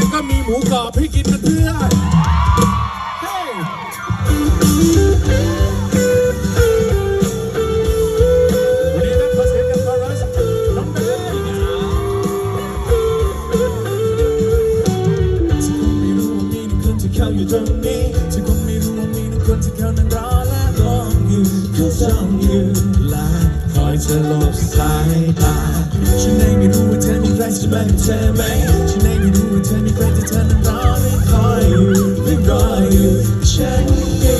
มัก็มีหมูกรอบให้กินเพื่อนเฮ้ฉันไม่รู้ว่ามีหนึ่งคนที่เข้าอยู่ตรงนี้ฉัคงไม่รู้ว่ามีหนึ่คนที่เข้านั้นรอและมออยู่เขาองอยู่และคอยจะลบสายตาฉันเองไม่รู้ว่าเธอจะมากับเธอไหม เธอในใครที่เธอนั้นรอไม่คอยอยู่ไม่รออยู่ฉันเอง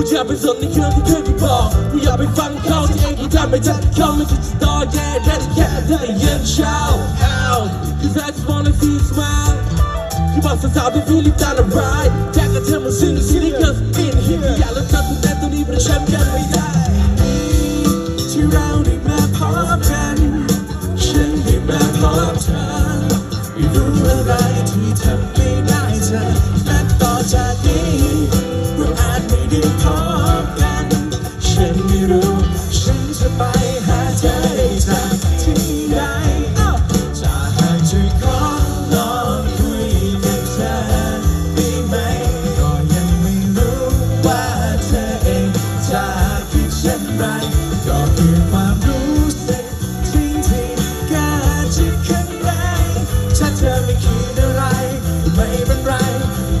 ผู้ชายเป็นส่วนในเครื่องที่เคยไม่พอไม่อยากไปฟังเขาที่เองที่ทำไม่ได้เขาไม่คิดจะต่อแย่ได้แค่ได้ยินเช้า out cause I just wanna see you smile ที่บอกสาวๆที่พี่รีบตามรายแจ็คกับเธอมันซึ้ง ไม่คิดอะไร ไม่เป็นไร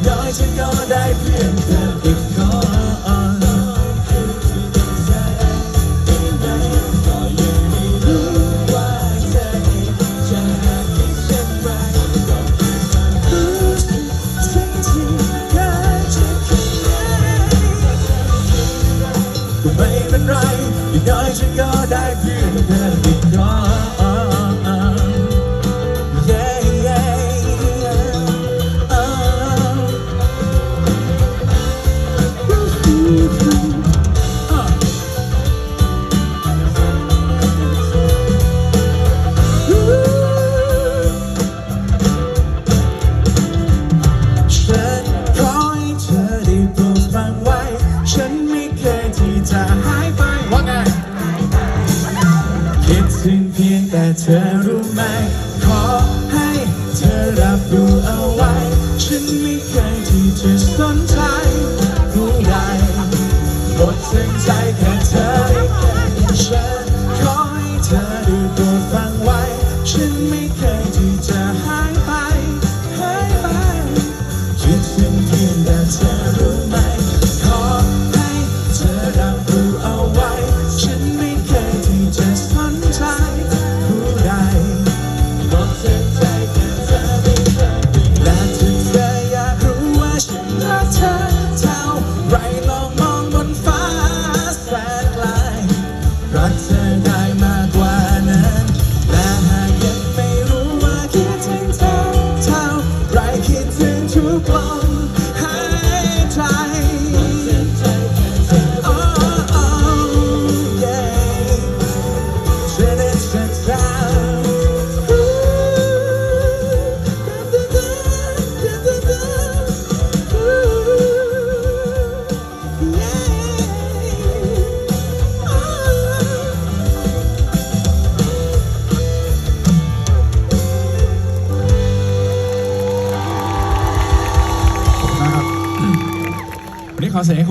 เดี๋ยฉันก็ได้เพียงเธอ เธอรู้ไหม ขอให้เธอรับรู้เอาไว้ ฉันไม่เคยที่จะสนใจ 不管 José.